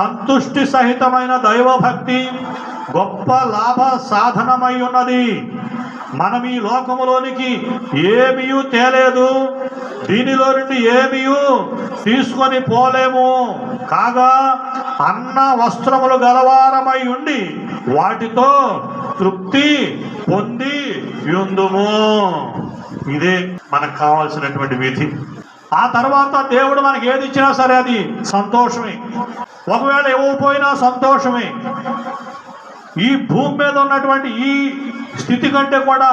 సంతుష్టి సహితమైన దైవభక్తి గొప్ప లాభ సాధనమై ఉన్నది. మనం ఈ లోకములోనికి ఏమీయూ తేలేదు. దీనిలో నుండి ఏమీ తీసుకొని పోలేము. కాగా అన్న వస్త్రములు గలవారమై ఉండి వాటితో తృప్తి పొంది యుందుము ఇదే మనకు కావాల్సినటువంటి విధి. ఆ తర్వాత దేవుడు మనకి ఏది ఇచ్చినా సరే అది సంతోషమే. ఒకవేళ ఇవ్వకపోయినా సంతోషమే. ఈ భూమి మీద ఉన్నటువంటి ఈ స్థితి కంటే కూడా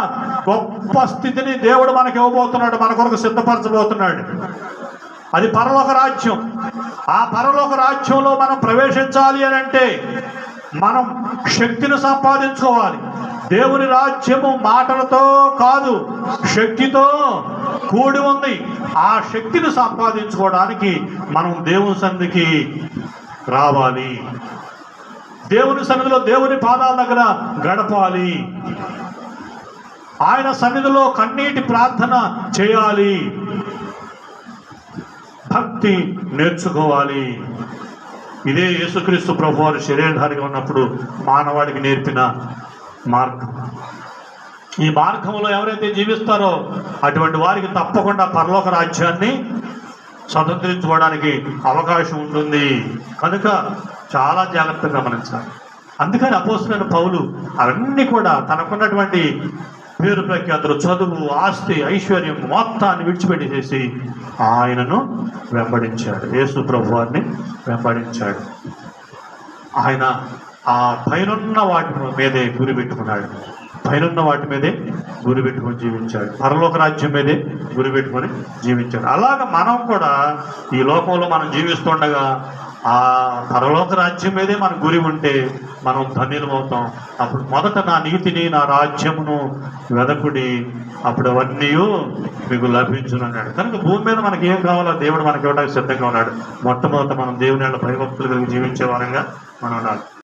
గొప్ప స్థితిని దేవుడు మనకి ఇవ్వబోతున్నాడు మన కొరకు సిద్ధపరచబోతున్నాడు. అది పరలోక రాజ్యం. ఆ పరలోక రాజ్యంలో మనం ప్రవేశించాలి అని అంటే మనం శక్తిని సంపాదించుకోవాలి. దేవుని రాజ్యము మాటలతో కాదు శక్తితో కూడి ఉంది. ఆ శక్తిని సంపాదించుకోవడానికి మనం దేవుని సన్నిధికి రావాలి. దేవుని సన్నిధిలో దేవుని పాదాల దగ్గర గడపాలి. ఆయన సన్నిధిలో కన్నీటి ప్రార్థన చేయాలి. భక్తి నేర్చుకోవాలి. ఇదే యేసుక్రీస్తు ప్రభు వారి శరీరధారిగా ఉన్నప్పుడు మానవాడికి నేర్పిన మార్గం. ఈ మార్గంలో ఎవరైతే జీవిస్తారో అటువంటి వారికి తప్పకుండా పరలోక రాజ్యాన్ని స్వతంత్రించుకోవడానికి అవకాశం ఉంటుంది. కనుక చాలా జాగ్రత్తగా గమనించాలి. అందుకని అపోస్తులైన పౌలు అవన్నీ కూడా తనకున్నటువంటి పేరు ప్రఖ్యాతులు చదువు ఆస్తి ఐశ్వర్యం మొత్తాన్ని విడిచిపెట్టేసేసి ఆయనను వెంబడించాడు. యేసు ప్రభు వారిని వెంబడించాడు. ఆయన ఆ పైనున్న వాటి మీదే గురి పెట్టుకున్నాడు. పైనున్న వాటి మీదే గురి పెట్టుకొని జీవించాడు. పరలోక రాజ్యం మీదే గురి పెట్టుకొని జీవించాడు. అలాగ మనం కూడా ఈ లోకంలో మనం జీవిస్తుండగా ఆ పరలోక రాజ్యం మీదే మన గురి ఉంటే మనం ధన్యులమవుతాం అప్పుడు మొదట నా నీతిని నా రాజ్యమును వెదకుడి. అప్పుడు అవన్నీ మీకు లభించును అన్నాడు. కనుక భూమి మీద మనకి ఏం కావాలో దేవుడు మనకి ఇవ్వడానికి సిద్ధంగా ఉన్నాడు. మొట్టమొదట మనం దేవుని యొక్క భయభక్తులు కలిగి జీవించే వారంగా మనం ఉండాలి.